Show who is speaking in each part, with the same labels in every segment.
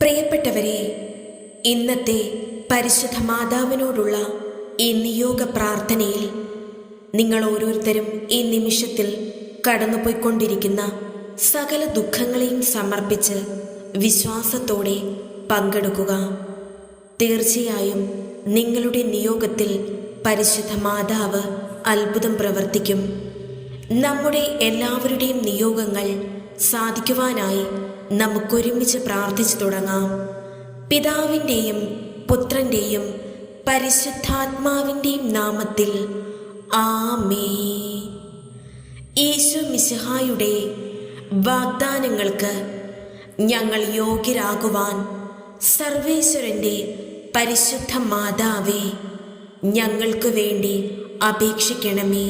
Speaker 1: പ്രിയപ്പെട്ടവരെ ഇന്നത്തെ പരിശുദ്ധ മാതാവിനോടുള്ള ഈ നിയോഗ പ്രാർത്ഥനയിൽ നിങ്ങൾ ഓരോരുത്തരും ഈ നിമിഷത്തിൽ കടന്നുപോയിക്കൊണ്ടിരിക്കുന്ന സകല ദുഃഖങ്ങളെയും സമർപ്പിച്ച് വിശ്വാസത്തോടെ പങ്കെടുക്കുക. തീർച്ചയായും നിങ്ങളുടെ നിയോഗത്തിൽ പരിശുദ്ധ മാതാവ് അത്ഭുതം പ്രവർത്തിക്കും. നമ്മുടെ എല്ലാവരുടെയും നിയോഗങ്ങൾ സാധിക്കുവാനായി നമുക്കൊരുമിച്ച് പ്രാർത്ഥിച്ചു തുടങ്ങാം. പിതാവിന്റെയും പുത്രന്റെയും പരിശുദ്ധാത്മാവിന്റെയും നാമത്തിൽ ആമേ യേശു മിശിഹായുടെ വാഗ്ദാനങ്ങൾക്ക് ഞങ്ങൾ യോഗ്യരാകുവാൻ സർവേശ്വരന്റെ പരിശുദ്ധ മാതാവേ ഞങ്ങൾക്ക് വേണ്ടി അപേക്ഷിക്കണമേ.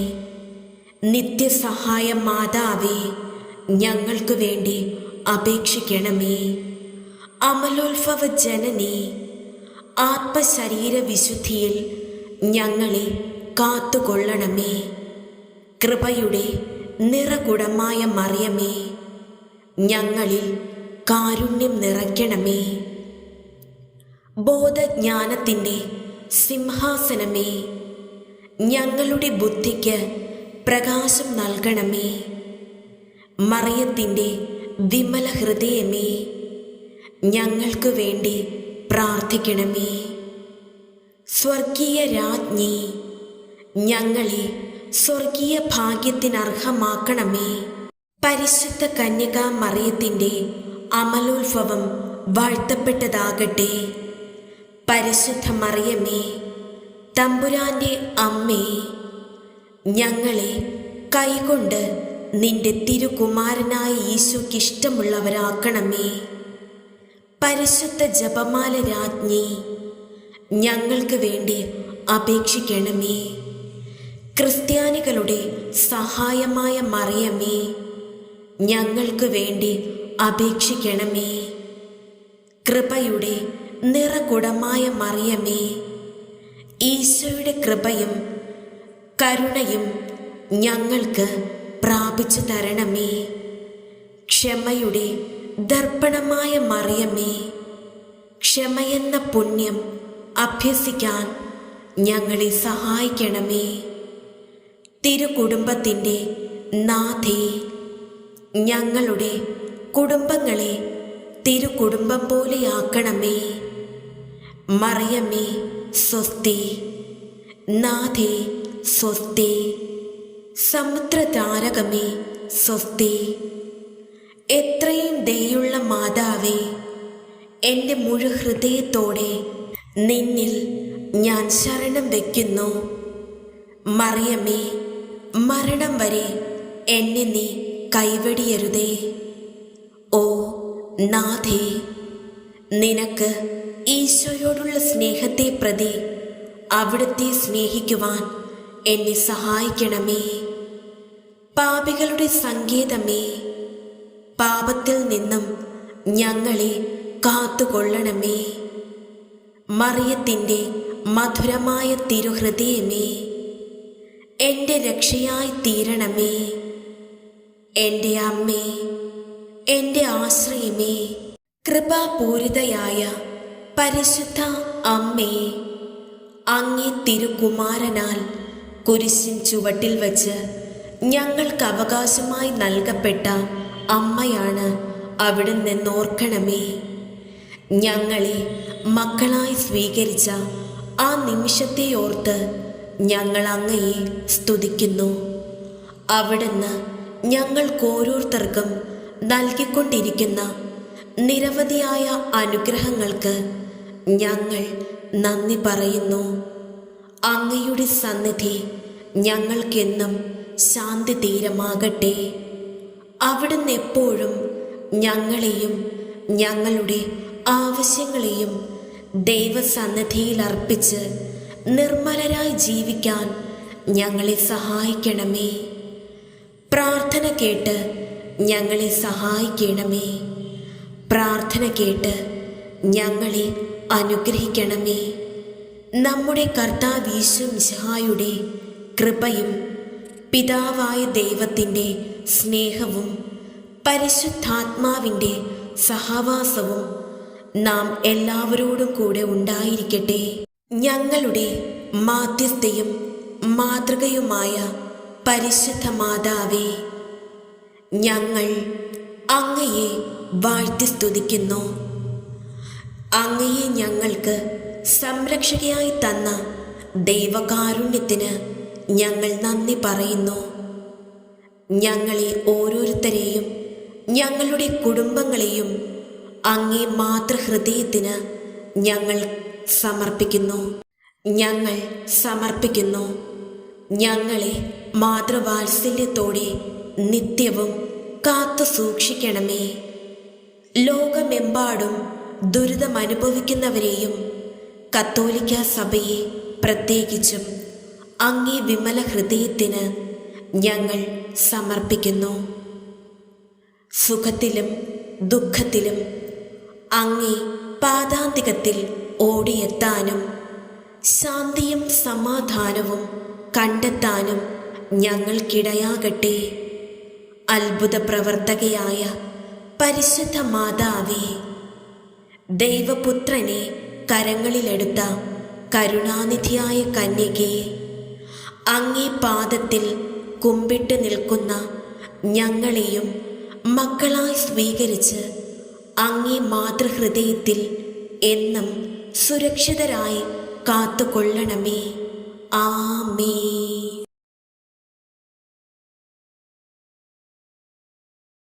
Speaker 1: നിത്യസഹായ മാതാവേ ഞങ്ങൾക്ക് വേണ്ടി അപേക്ഷിക്കണമേ. അമലോത്ഭവ ജനനി ആത്മശരീര വിശുദ്ധിയിൽ ഞങ്ങളെ കാത്തുകൊള്ളണമേ. കൃപയുടെ നിറകുടമായ മറിയമേ ഞങ്ങളിൽ കാരുണ്യം നിറയ്ക്കണമേ. ബോധജ്ഞാനത്തിന്റെ സിംഹാസനമേ ഞങ്ങളുടെ ബുദ്ധിക്ക് പ്രകാശം നൽകണമേ. മറിയത്തിന്റെ വിമല ഹൃദയമേ ഞങ്ങൾക്ക് വേണ്ടി പ്രാർത്ഥിക്കണമേ. സ്വർഗീയ രാജ്ഞി ഞങ്ങളെ സ്വർഗീയ ഭാഗ്യത്തിനർഹമാക്കണമേ. പരിശുദ്ധ കന്യകാ മറിയത്തിന്റെ അമലോത്ഭവം വാഴ്ത്തപ്പെട്ടതാകട്ടെ. പരിശുദ്ധ മറിയമേ തമ്പുരാന്റെ അമ്മേ ഞങ്ങളെ കൈകൊണ്ട് നിന്റെ തിരുകുമാരനായ ഈശോയ്ക്ക് ഇഷ്ടമുള്ളവരാക്കണമേ പരിശുദ്ധ ജപമാല രാജ്ഞി ഞങ്ങൾക്ക് വേണ്ടി അപേക്ഷിക്കണമേ. ക്രിസ്ത്യാനികളുടെ സഹായമായ മറിയമേ ഞങ്ങൾക്ക് വേണ്ടി അപേക്ഷിക്കണമേ. കൃപയുടെ നിറകുടമായ മറിയമേ ഈശോയുടെ കൃപയും കരുണയും ഞങ്ങൾക്ക് പ്രാപിച്ചു തരണമേ. ക്ഷമയുടെ ദർപ്പണമായ മറിയമേ. ക്ഷമയെന്ന പുണ്യം അഭ്യസിക്കാൻ ഞങ്ങളെ സഹായിക്കണമേ. തിരുകുടുംബത്തിന്റെ നാഥേ ഞങ്ങളുടെ കുടുംബങ്ങളെ തിരുകുടുംബം പോലെയാക്കണമേ. മറിയമേ സ്വസ്തി നാഥേ സ്വസ്തി. സമുദ്രതാരകമേ സ്വസ്തി. എത്രയും ദയുള്ള മാതാവേ എന്റെ മുഴു ഹൃദയത്തോടെ നിന്നിൽ ഞാൻ ശരണം വയ്ക്കുന്നു. മറിയമേ മരണം വരെ എന്നെ നീ കൈവടിയരുതേ. ഓ നാഥേ നിനക്ക് ഈശോയോടുള്ള സ്നേഹത്തെ പ്രതി അവിടുത്തെ സ്നേഹിക്കുവാൻ എന്നെ സഹായിക്കണമേ. പാപികളുടെ സങ്കേതമേ പാപത്തിൽ നിന്നും ഞങ്ങളെ കാത്തുകൊള്ളണമേ. മറിയത്തിന്റെ മധുരമായ തിരുഹൃദയമേ എന്റെ രക്ഷയായി തീരണമേ. എന്റെ അമ്മേ എന്റെ ആശ്രയമേ കൃപാപൂരിതയായ പരിശുദ്ധ അമ്മേ അങ്ങേ തിരുകുമാരനാൽ കുരിശിൻ ചുവട്ടിൽ വച്ച് ഞങ്ങൾക്ക് അവകാശമായി നൽകപ്പെട്ട അമ്മയാണ് അവിടെ നിന്നോർക്കണമേ ഞങ്ങളെ മക്കളായി സ്വീകരിച്ച ആ നിമിഷത്തെ ഓർത്ത് ഞങ്ങൾ അങ്ങയെ സ്തുതിക്കുന്നു. അവിടുന്ന് ഞങ്ങൾക്കോരോരുത്തർക്കും നൽകിക്കൊണ്ടിരിക്കുന്ന നിരവധിയായ അനുഗ്രഹങ്ങൾക്ക് ഞങ്ങൾ നന്ദി പറയുന്നു. അങ്ങയുടെ സന്നിധി ഞങ്ങൾക്കെന്നും ശാന്തി തീരമാകട്ടെ അവിടുന്ന് എപ്പോഴും ഞങ്ങളെയും ഞങ്ങളുടെ ആവശ്യങ്ങളെയും ദൈവസന്നിധിയിൽ അർപ്പിച്ച് നിർമ്മലരായി ജീവിക്കാൻ ഞങ്ങളെ സഹായിക്കണമേ. പ്രാർത്ഥന കേട്ട് ഞങ്ങളെ സഹായിക്കണമേ. പ്രാർത്ഥന കേട്ട് ഞങ്ങളെ അനുഗ്രഹിക്കണമേ. നമ്മുടെ കർത്താവീശു ഈശ്വമിശായുടെ കൃപയും പിതാവായ ദൈവത്തിന്റെ സ്നേഹവും പരിശുദ്ധാത്മാവിന്റെ സഹവാസവും നാം എല്ലാവരോടും കൂടെ ഉണ്ടായിരിക്കട്ടെ. ഞങ്ങളുടെ മാധ്യസ്ഥയും മാതൃകയുമായ പരിശുദ്ധ മാതാവേ ഞങ്ങൾ അങ്ങയെ വാഴ്ത്തി സ്തുതിക്കുന്നു. അങ്ങയെ ഞങ്ങൾക്ക് സംരക്ഷകയായി തന്ന ദൈവകാരുണ്യത്തിന് ഞങ്ങൾ നന്ദി പറയുന്നു. ഞങ്ങളെ ഓരോരുത്തരെയും ഞങ്ങളുടെ കുടുംബങ്ങളെയും അങ്ങേ മാതൃഹൃദയത്തിന് ഞങ്ങൾ സമർപ്പിക്കുന്നു. ഞങ്ങൾ സമർപ്പിക്കുന്നു. ഞങ്ങളെ മാതൃവാത്സല്യത്തോടെ നിത്യവും കാത്തു സൂക്ഷിക്കണമേ. ലോകമെമ്പാടും ദുരിതമനുഭവിക്കുന്നവരെയും കത്തോലിക്ക സഭയെ പ്രത്യേകിച്ചും അങ്ങേ വിമല ഹൃദയത്തിന് ഞങ്ങൾ സമർപ്പിക്കുന്നു. സുഖത്തിലും ദുഃഖത്തിലും അങ്ങേ പാതാന്തികത്തിൽ ഓടിയെത്താനും ശാന്തിയും സമാധാനവും കണ്ടെത്താനും ഞങ്ങൾക്കിടയാകട്ടെ. അത്ഭുത പ്രവർത്തകയായ പരിശുദ്ധ മാതാവേ ദൈവപുത്രനെ കരങ്ങളിലെടുത്ത കരുണാനിധിയായ കന്യകയെ അങ്ങേ പാദത്തിൽ കുമ്പിട്ട് നിൽക്കുന്ന ഞങ്ങളെയും മക്കളായി സ്വീകരിച്ച് അങ്ങേ മാതൃഹൃദയത്തിൽ എന്നും സുരക്ഷിതരായി കാത്തുകൊള്ളണമേ. ആമേ